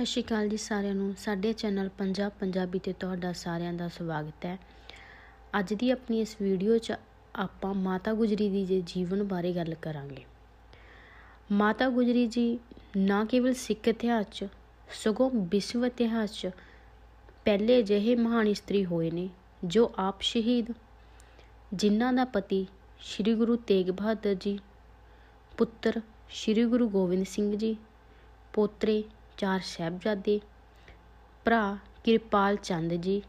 ਸਤਿ ਸ਼੍ਰੀ ਅਕਾਲ ਜੀ ਸਾਰਿਆਂ ਨੂੰ। ਸਾਡੇ ਚੈਨਲ ਪੰਜਾਬ ਪੰਜਾਬੀ ਤੇ ਤੁਹਾਡਾ ਸਾਰਿਆਂ ਦਾ ਸਵਾਗਤ ਹੈ। ਅੱਜ ਦੀ ਆਪਣੀ ਇਸ ਵੀਡੀਓ 'ਚ ਆਪਾਂ ਮਾਤਾ ਗੁਜਰੀ ਦੀ ਦੇ ਜੀਵਨ ਬਾਰੇ ਗੱਲ ਕਰਾਂਗੇ। ਮਾਤਾ ਗੁਜਰੀ ਜੀ ਨਾ ਕੇਵਲ ਸਿੱਖ ਇਤਿਹਾਸ 'ਚ, ਸਗੋਂ ਵਿਸ਼ਵ ਇਤਿਹਾਸ 'ਚ ਪਹਿਲੇ ਅਜਿਹੇ ਮਹਾਨ ਇਸਤਰੀ ਹੋਏ ਨੇ, ਜੋ ਆਪ ਸ਼ਹੀਦ, ਜਿਨ੍ਹਾਂ ਦਾ ਪਤੀ ਸ੍ਰੀ ਗੁਰੂ ਤੇਗ ਬਹਾਦਰ ਜੀ, ਪੁੱਤਰ ਸ੍ਰੀ ਗੁਰੂ ਗੋਬਿੰਦ ਸਿੰਘ ਜੀ, ਪੋਤਰੇ ਚਾਰ ਸਾਹਿਬਜ਼ਾਦੇ, ਭਰਾ ਕਿਰਪਾਲ ਚੰਦ ਜੀ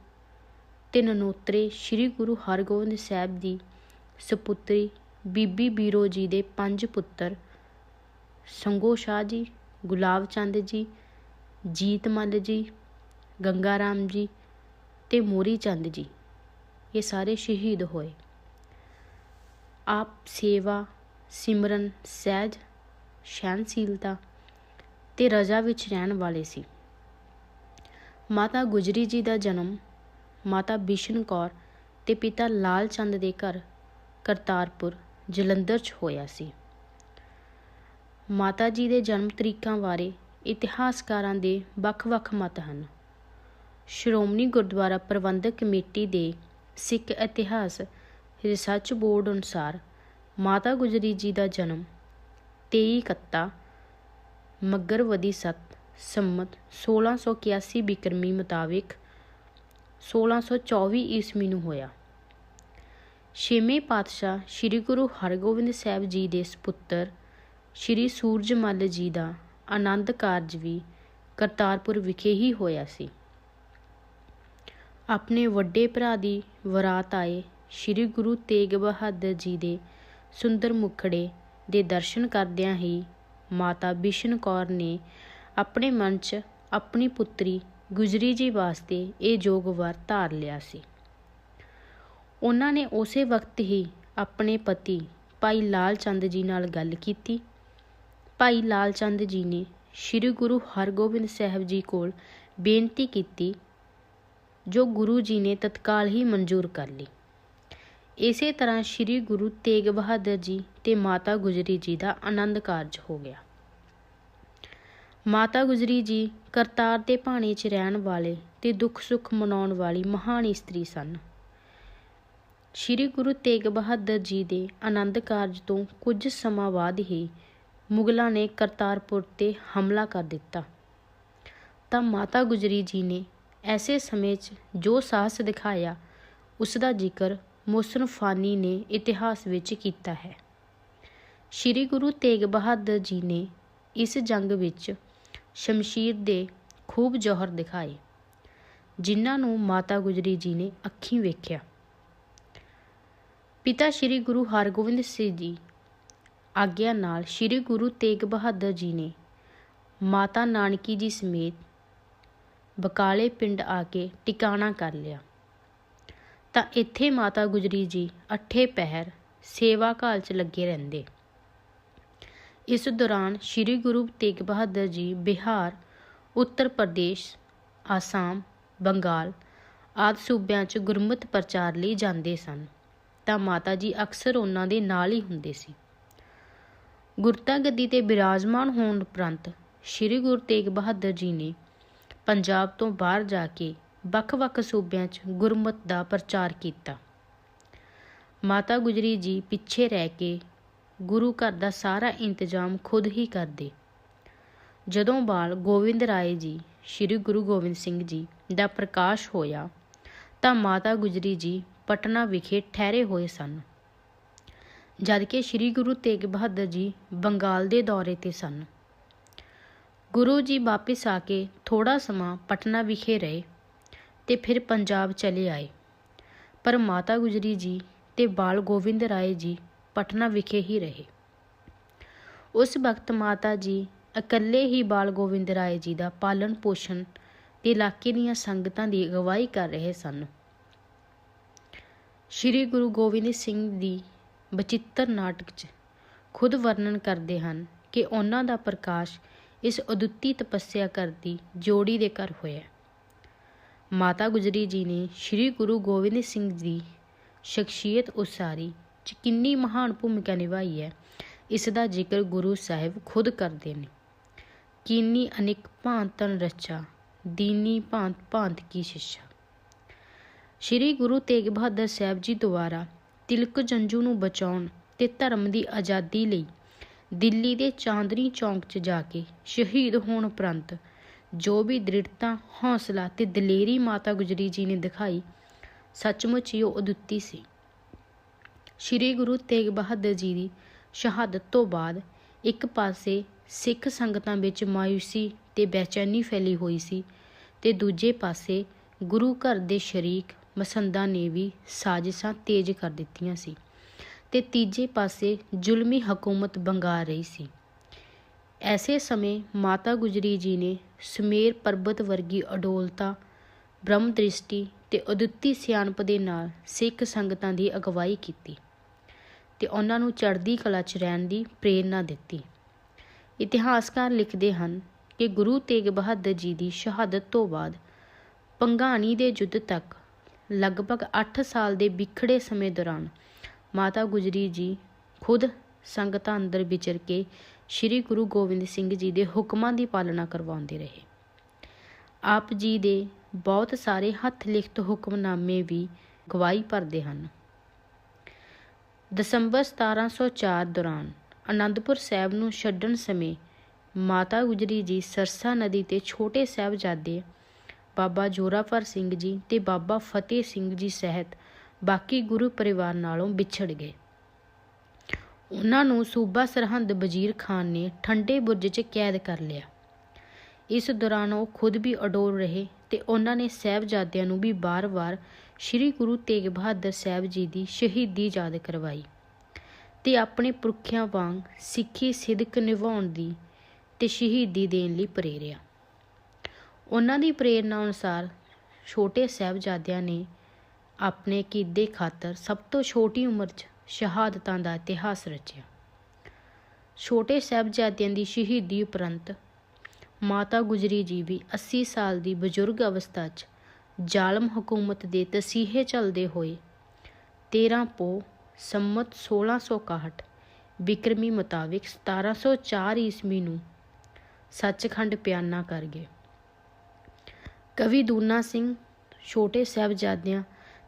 ਤੇ ਨਨੋਤਰੇ ਸ੍ਰੀ ਗੁਰੂ ਹਰਗੋਬਿੰਦ ਸਾਹਿਬ ਦੀ ਸੁਪੁੱਤਰੀ ਬੀਬੀ ਬੀਰੋ ਜੀ ਦੇ ਪੰਜ ਪੁੱਤਰ, ਸੰਗੋ ਸ਼ਾਹ ਜੀ, ਗੁਲਾਬ ਚੰਦ ਜੀ, ਜੀਤ ਮੱਲ ਜੀ, ਗੰਗਾ ਰਾਮ ਜੀ ਤੇ ਮੋਰੀ ਚੰਦ ਜੀ। ਇਹ ਸਾਰੇ ਸ਼ਹੀਦ ਹੋਏ। ਆਪ ਸੇਵਾ, ਸਿਮਰਨ, ਸਹਿਜ ਸਹਿਨਸ਼ੀਲਤਾ ਤੇ ਰਜਾ ਵਿੱਚ ਰਹਿਣ ਵਾਲੇ ਸੀ। ਮਾਤਾ ਗੁਜਰੀ ਜੀ ਦਾ ਜਨਮ, ਮਾਤਾ ਬਿਸ਼ਨ ਕੌਰ ਤੇ ਪਿਤਾ ਲਾਲ ਚੰਦ ਦੇ ਘਰ ਕਰਤਾਰਪੁਰ, ਜਲੰਧਰ 'ਚ ਹੋਇਆ ਸੀ। ਮਾਤਾ ਜੀ ਦੇ ਜਨਮ ਤਰੀਕਾਂ ਬਾਰੇ ਇਤਿਹਾਸਕਾਰਾਂ ਦੇ ਵੱਖ-ਵੱਖ ਮਤ ਹਨ। ਸ਼੍ਰੋਮਣੀ ਗੁਰਦੁਆਰਾ ਪ੍ਰਬੰਧਕ ਕਮੇਟੀ ਦੇ ਸਿੱਖ ਇਤਿਹਾਸ ਰਿਸਰਚ ਬੋਰਡ ਅਨੁਸਾਰ ਮਾਤਾ ਗੁਜਰੀ ਜੀ ਦਾ ਜਨਮ 23 ਕੱਤਾ ਮੱਗਰਵਦੀ ਸੱਤ, ਸੰਮਤ 1681 ਬਿਕਰਮੀ ਮੁਤਾਬਿਕ 1624 ਈਸਵੀ ਨੂੰ ਹੋਇਆ। ਛੇਵੇਂ ਪਾਤਸ਼ਾਹ ਸ੍ਰੀ ਗੁਰੂ ਹਰਗੋਬਿੰਦ ਸਾਹਿਬ ਜੀ ਦੇ ਸੁਪੁੱਤਰ ਸ੍ਰੀ ਸੂਰਜਮੱਲ ਜੀ ਦਾ ਆਨੰਦ ਕਾਰਜ ਵੀ ਕਰਤਾਰਪੁਰ ਵਿਖੇ ਹੀ ਹੋਇਆ ਸੀ। ਆਪਣੇ ਵੱਡੇ ਭਰਾ ਦੀ ਵਰਾਤ ਆਏ ਸ੍ਰੀ ਗੁਰੂ ਤੇਗ ਬਹਾਦਰ ਜੀ ਦੇ ਸੁੰਦਰ ਮੁਖੜੇ ਦੇ ਦਰਸ਼ਨ ਕਰਦਿਆਂ ਹੀ ਮਾਤਾ ਬਿਸ਼ਨ ਕੌਰ ਨੇ ਆਪਣੇ ਮਨ 'ਚ ਆਪਣੀ ਪੁੱਤਰੀ ਗੁਜਰੀ ਜੀ ਵਾਸਤੇ ਇਹ ਜੋਗ ਵਰ ਧਾਰ ਲਿਆ ਸੀ। ਉਹਨਾਂ ਨੇ ਉਸੇ ਵਕਤ ਹੀ ਆਪਣੇ ਪਤੀ ਭਾਈ ਲਾਲ ਚੰਦ ਜੀ ਨਾਲ ਗੱਲ ਕੀਤੀ। ਭਾਈ ਲਾਲ ਚੰਦ ਜੀ ਨੇ ਸ੍ਰੀ ਗੁਰੂ ਹਰਗੋਬਿੰਦ ਸਾਹਿਬ ਜੀ ਕੋਲ ਬੇਨਤੀ ਕੀਤੀ, ਜੋ ਗੁਰੂ ਜੀ ਨੇ ਤਤਕਾਲ ਹੀ ਮਨਜ਼ੂਰ ਕਰ ਲਈ। ਇਸੇ ਤਰ੍ਹਾਂ ਸ੍ਰੀ ਗੁਰੂ ਤੇਗ ਬਹਾਦਰ ਜੀ ਤੇ ਮਾਤਾ ਗੁਜਰੀ ਜੀ ਦਾ ਆਨੰਦ ਕਾਰਜ ਹੋ ਗਿਆ। ਮਾਤਾ ਗੁਜਰੀ ਜੀ ਕਰਤਾਰ ਦੇ ਭਾਣੇ 'ਚ ਰਹਿਣ ਵਾਲੇ ਤੇ ਦੁੱਖ ਸੁੱਖ ਮਨਾਉਣ ਵਾਲੀ ਮਹਾਨ ਇਸਤਰੀ ਸਨ। ਸ੍ਰੀ ਗੁਰੂ ਤੇਗ ਬਹਾਦਰ ਜੀ ਦੇ ਆਨੰਦ ਕਾਰਜ ਤੋਂ ਕੁਝ ਸਮਾਂ ਬਾਅਦ ਹੀ ਮੁਗਲਾਂ ਨੇ ਕਰਤਾਰਪੁਰ ਤੇ ਹਮਲਾ ਕਰ ਦਿੱਤਾ। ਤਾਂ ਮਾਤਾ ਗੁਜਰੀ ਜੀ ਨੇ ਐਸੇ ਸਮੇਂ 'ਚ ਜੋ ਸਾਹਸ ਦਿਖਾਇਆ ਉਸ ਦਾ ਜ਼ਿਕਰ ਮੁਸਨਫਾਨੀ ਨੇ ਇਤਿਹਾਸ ਵਿੱਚ ਕੀਤਾ ਹੈ। ਸ੍ਰੀ ਗੁਰੂ ਤੇਗ ਬਹਾਦਰ ਜੀ ਨੇ ਇਸ ਜੰਗ ਵਿੱਚ ਸ਼ਮਸ਼ੀਰ ਦੇ ਖੂਬ ਜੋਹਰ ਦਿਖਾਏ, ਜਿਨ੍ਹਾਂ ਨੂੰ ਮਾਤਾ ਗੁਜਰੀ ਜੀ ਨੇ ਅੱਖੀਂ ਵੇਖਿਆ। ਪਿਤਾ ਸ੍ਰੀ ਗੁਰੂ ਹਰਗੋਬਿੰਦ ਸਿੰਘ ਜੀ ਆਗਿਆ ਨਾਲ ਸ੍ਰੀ ਗੁਰੂ ਤੇਗ ਬਹਾਦਰ ਜੀ ਨੇ ਮਾਤਾ ਨਾਨਕੀ ਜੀ ਸਮੇਤ ਬਕਾਲੇ ਪਿੰਡ ਆ ਕੇ ਟਿਕਾਣਾ ਕਰ ਲਿਆ। ਤਾਂ ਇੱਥੇ ਮਾਤਾ ਗੁਜਰੀ ਜੀ ਅੱਠੇ ਪਹਿਰ ਸੇਵਾ ਕਾਲ 'ਚ ਲੱਗੇ ਰਹਿੰਦੇ। ਇਸ ਦੌਰਾਨ ਸ੍ਰੀ ਗੁਰੂ ਤੇਗ ਬਹਾਦਰ ਜੀ ਬਿਹਾਰ, ਉੱਤਰ ਪ੍ਰਦੇਸ਼, ਆਸਾਮ, ਬੰਗਾਲ ਆਦਿ ਸੂਬਿਆਂ 'ਚ ਗੁਰਮਤਿ ਪ੍ਰਚਾਰ ਲਈ ਜਾਂਦੇ ਸਨ। ਤਾਂ ਮਾਤਾ ਜੀ ਅਕਸਰ ਉਹਨਾਂ ਦੇ ਨਾਲ ਹੀ ਹੁੰਦੇ ਸੀ। ਗੁਰਤਾ ਗੱਦੀ ਤੇ ਬਿਰਾਜਮਾਨ ਹੋਣ ਉਪਰੰਤ ਸ੍ਰੀ ਗੁਰੂ ਤੇਗ ਬਹਾਦਰ ਜੀ ਨੇ ਪੰਜਾਬ ਤੋਂ ਬਾਹਰ ਜਾ ਕੇ ਵੱਖ-ਵੱਖ ਸੂਬਿਆਂ 'ਚ ਗੁਰਮਤ ਦਾ ਪ੍ਰਚਾਰ ਕੀਤਾ। ਮਾਤਾ ਗੁਜਰੀ ਜੀ ਪਿੱਛੇ ਰਹਿ ਕੇ ਗੁਰੂ ਘਰ ਦਾ ਸਾਰਾ ਇੰਤਜ਼ਾਮ ਖੁਦ ਹੀ ਕਰਦੇ। ਜਦੋਂ ਬਾਲ ਗੋਬਿੰਦ ਰਾਏ ਜੀ, ਸ੍ਰੀ ਗੁਰੂ ਗੋਬਿੰਦ ਸਿੰਘ ਜੀ ਦਾ ਪ੍ਰਕਾਸ਼ ਹੋਇਆ ਤਾਂ ਮਾਤਾ ਗੁਜਰੀ ਜੀ ਪਟਨਾ ਵਿਖੇ ਠਹਿਰੇ ਹੋਏ ਸਨ। ਜਦਕਿ ਸ੍ਰੀ ਗੁਰੂ ਤੇਗ ਬਹਾਦਰ ਜੀ ਬੰਗਾਲ ਦੇ ਦੌਰੇ ਤੇ ਸਨ। ਗੁਰੂ ਜੀ ਵਾਪਿਸ ਆ ਕੇ ਥੋੜਾ ਸਮਾਂ ਪਟਨਾ ਵਿਖੇ ਰਹੇ ਤੇ ਫਿਰ ਪੰਜਾਬ ਚਲੇ ਆਏ। ਪਰ ਮਾਤਾ ਗੁਜਰੀ ਜੀ ਤੇ ਬਾਲ ਗੋਬਿੰਦ ਰਾਏ ਜੀ ਪਟਨਾ ਵਿਖੇ ਹੀ ਰਹੇ। ਉਸ ਵਕਤ ਮਾਤਾ ਜੀ ਇਕੱਲੇ ਹੀ ਬਾਲ ਗੋਬਿੰਦ ਰਾਏ ਜੀ ਦਾ ਪਾਲਣ ਪੋਸ਼ਣ ਤੇ ਇਲਾਕੇ ਦੀਆਂ ਸੰਗਤਾਂ ਦੀ ਅਗਵਾਈ ਕਰ ਰਹੇ ਸਨ। ਸ੍ਰੀ ਗੁਰੂ ਗੋਬਿੰਦ ਸਿੰਘ ਦੀ ਬਚਿੱਤਰ ਨਾਟਕ 'ਚ ਖੁਦ ਵਰਣਨ ਕਰਦੇ ਹਨ ਕਿ ਉਹਨਾਂ ਦਾ ਪ੍ਰਕਾਸ਼ ਇਸ ਅਦੁੱਤੀ ਤਪੱਸਿਆ ਕਰਦੀ ਜੋੜੀ ਦੇ ਘਰ ਹੋਇਆ। ਮਾਤਾ ਗੁਜਰੀ ਜੀ ਨੇ ਸ੍ਰੀ ਗੁਰੂ ਗੋਬਿੰਦ ਸਿੰਘ ਦੀ ਸ਼ਖਸੀਅਤ ਉਸਾਰੀ 'ਚ ਕਿੰਨੀ ਮਹਾਨ ਭੂਮਿਕਾ ਨਿਭਾਈ ਹੈ, ਇਸ ਦਾ ਜ਼ਿਕਰ ਗੁਰੂ ਸਾਹਿਬ ਖੁਦ ਕਰਦੇ ਨੇ। ਕੀਨੀ ਅਨੇਕ ਭਾਂਤਨ ਰਚਾ, ਦੀਨੀ ਭਾਂਤ ਭਾਂਤ ਕੀ ਸਿੱਖਿਆ ਸ਼੍ਰੀ ਗੁਰੂ ਤੇਗ ਬਹਾਦਰ ਸਾਹਿਬ ਜੀ ਦੁਆਰਾ ਤਿਲਕ ਜੰਜੂ ਨੂੰ ਬਚਾਉਣ ਤੇ ਧਰਮ ਦੀ ਆਜ਼ਾਦੀ ਲਈ ਦਿੱਲੀ ਦੇ ਚਾਂਦਨੀ ਚੌਂਕ 'ਚ ਜਾ ਕੇ ਸ਼ਹੀਦ ਹੋਣ ਉਪਰੰਤ ਜੋ ਵੀ ਦ੍ਰਿੜਤਾ, ਹੌਸਲਾ ਤੇ ਦਲੇਰੀ ਮਾਤਾ ਗੁਜਰੀ ਜੀ ਨੇ ਦਿਖਾਈ, ਸੱਚਮੁੱਚ ਹੀ ਉਹ ਅਦੁੱਤੀ ਸੀ। ਸ਼੍ਰੀ ਗੁਰੂ ਤੇਗ ਬਹਾਦਰ ਜੀ ਦੀ ਸ਼ਹਾਦਤ ਤੋਂ ਬਾਅਦ ਇੱਕ ਪਾਸੇ ਸਿੱਖ ਸੰਗਤਾਂ ਵਿੱਚ ਮਾਇੂਸੀ ਤੇ ਬੇਚੈਨੀ ਫੈਲੀ ਹੋਈ ਸੀ ਤੇ ਦੂਜੇ ਪਾਸੇ ਗੁਰੂ ਘਰ ਦੇ ਸ਼ਰੀਕ ਮਸੰਦਾਂ ਨੇ ਵੀ ਸਾਜ਼ਿਸ਼ਾਂ ਤੇਜ਼ ਕਰ ਦਿੱਤੀਆਂ ਸੀ ਤੇ ਤੀਜੇ ਪਾਸੇ ਜ਼ੁਲਮੀ ਹਕੂਮਤ ਬੰਗਾ ਰਹੀ ਸੀ। ਐਸੇ ਸਮੇਂ ਮਾਤਾ ਗੁਜਰੀ ਜੀ ਨੇ ਸੁਮੇਰ ਪਰਬਤ ਵਰਗੀ ਅਡੋਲਤਾ, ਬ੍ਰਹਮ ਦ੍ਰਿਸ਼ਟੀ ਤੇ ਅਦੁੱਤੀ ਸਿਆਣਪ ਦੇ ਨਾਲ ਸਿੱਖ ਸੰਗਤਾਂ ਦੀ ਅਗਵਾਈ ਕੀਤੀ ਤੇ ਉਹਨਾਂ ਨੂੰ ਚੜ੍ਹਦੀ ਕਲਾ 'ਚ ਰਹਿਣ ਦੀ ਪ੍ਰੇਰਨਾ ਦਿੱਤੀ। ਇਤਿਹਾਸਕਾਰ ਲਿਖਦੇ ਹਨ ਕਿ ਗੁਰੂ ਤੇਗ ਬਹਾਦਰ ਜੀ ਦੀ ਸ਼ਹਾਦਤ ਤੋਂ ਬਾਅਦ ਪੰਘਾਣੀ ਦੇ ਯੁੱਧ ਤੱਕ ਲਗਭਗ 8 ਸਾਲ ਦੇ ਵਿਖੜੇ ਸਮੇਂ ਦੌਰਾਨ ਮਾਤਾ ਗੁਜਰੀ ਜੀ ਖੁਦ ਸੰਗਤਾਂ ਅੰਦਰ ਵਿਚਰ ਕੇ ਸ੍ਰੀ ਗੁਰੂ ਗੋਬਿੰਦ ਸਿੰਘ ਜੀ ਦੇ ਹੁਕਮਾਂ ਦੀ ਪਾਲਣਾ ਕਰਵਾਉਂਦੇ ਰਹੇ। ਆਪ ਜੀ ਦੇ ਬਹੁਤ ਸਾਰੇ ਹੱਥ ਲਿਖਤ ਹੁਕਮਨਾਮੇ ਵੀ ਗਵਾਹੀ ਭਰਦੇ ਹਨ। ਦਸੰਬਰ 1704 ਦੌਰਾਨ ਅਨੰਦਪੁਰ ਸਾਹਿਬ ਨੂੰ ਛੱਡਣ ਸਮੇਂ ਮਾਤਾ ਗੁਜਰੀ ਜੀ ਸਰਸਾ ਨਦੀ ਤੇ ਛੋਟੇ ਸਾਹਿਬਜ਼ਾਦੇ ਬਾਬਾ ਜੋਰਾਵਰ ਸਿੰਘ ਜੀ ਤੇ ਬਾਬਾ ਫਤਿਹ ਸਿੰਘ ਜੀ ਸਹਿਤ ਬਾਕੀ ਗੁਰੂ ਪਰਿਵਾਰ ਨਾਲੋਂ ਵਿਛੜ ਗਏ। ਉਹਨਾਂ ਨੂੰ ਸੂਬਾ ਸਰਹੰਦ ਵਜ਼ੀਰ ਖਾਨ ਨੇ ਠੰਡੇ ਬੁਰਜ 'ਚ ਕੈਦ ਕਰ ਲਿਆ। ਇਸ ਦੌਰਾਨ ਉਹ ਖੁਦ ਵੀ ਅਡੋਲ ਰਹੇ ਤੇ ਉਹਨਾਂ ਨੇ ਸਾਹਿਬਜ਼ਾਦਿਆਂ ਨੂੰ ਵੀ ਬਾਰ-ਬਾਰ ਸ੍ਰੀ ਗੁਰੂ ਤੇਗ ਬਹਾਦਰ ਸਾਹਿਬ ਜੀ ਦੀ ਸ਼ਹੀਦੀ ਯਾਦ ਕਰਵਾਈ ਤੇ ਆਪਣੇ ਪੁਰਖਿਆਂ ਵਾਂਗ ਸਿੱਖੀ ਸਿਦਕ ਨਿਭਾਉਣ ਦੀ ਤੇ ਸ਼ਹੀਦੀ ਦੇਣ ਲਈ ਪ੍ਰੇਰਿਆ ਉਹਨਾਂ ਦੀ ਪ੍ਰੇਰਣਾ ਅਨੁਸਾਰ ਛੋਟੇ ਸਾਹਿਬਜ਼ਾਦਿਆਂ ਨੇ ਆਪਣੇ ਕੀਦੇ ਖਾਤਰ ਸਭ ਤੋਂ ਛੋਟੀ ਉਮਰ 'ਚ ਸ਼ਹਾਦਤਾਂ ਦਾ ਇਤਿਹਾਸ ਰਚਿਆ। ਛੋਟੇ ਸਾਹਿਬਜ਼ਾਦਿਆਂ ਦੀ ਸ਼ਹੀਦੀ ਉਪਰੰਤ ਮਾਤਾ ਗੁਜਰੀ ਜੀ ਵੀ 80 ਸਾਲ ਦੀ ਬਜ਼ੁਰਗ ਅਵਸਥਾ 'ਚ ਜ਼ਾਲਮ ਹਕੂਮਤ ਦੇ ਤਸੀਹੇ ਚੱਲਦੇ ਹੋਏ 13 ਪੋ ਸੰਮਤ 1661 ਬਿਕਰਮੀ ਮੁਤਾਬਿਕ 1704 ਈਸਵੀ ਨੂੰ ਸੱਚਖੰਡ ਪਿਆਨਾ ਕਰ ਗਏ। ਕਵੀ ਦੂਨਾ ਸਿੰਘ ਛੋਟੇ ਸਾਹਿਬਜ਼ਾਦਿਆਂ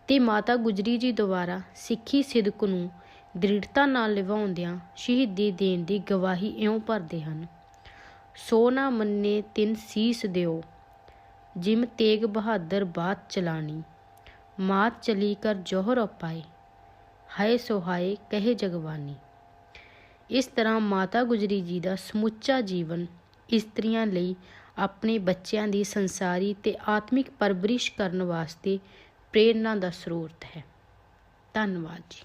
ਤੇ ਮਾਤਾ ਗੁਜਰੀ ਜੀ ਦੁਆਰਾ ਸਿੱਖੀ ਸਿਦਕ ਨੂੰ ਦ੍ਰਿੜਤਾ ਨਾਲ ਨਿਭਾਉਂਦਿਆਂ ਸ਼ਹੀਦੀ ਦੇਣ ਦੀ ਗਵਾਹੀ ਇਉਂ ਭਰਦੇ ਹਨ। ਸੋ ਨਾ ਮੰਨੇ ਤਿੰਨ ਸੀਸ ਦਿਓ, ਜਿਮ ਤੇਗ ਬਹਾਦਰ ਬਾਤ ਚਲਾਣੀ, ਮਾਤ ਚਲੀ ਕਰ ਜੋਹਰ ਅਪਾਏ, ਹਾਏ ਸੋਹਾਏ ਕਹੇ ਜਗਵਾਨੀ ਇਸ ਤਰ੍ਹਾਂ ਮਾਤਾ ਗੁਜਰੀ ਜੀ ਦਾ ਸਮੁੱਚਾ ਜੀਵਨ ਇਸਤਰੀਆਂ ਲਈ ਆਪਣੇ ਬੱਚਿਆਂ ਦੀ ਸੰਸਾਰੀ ਤੇ ਆਤਮਿਕ ਪਰਵਰਿਸ਼ ਕਰਨ ਵਾਸਤੇ ਪ੍ਰੇਰਨਾ ਦਾ ਸਰੋਤ ਹੈ। ਧੰਨਵਾਦ ਜੀ।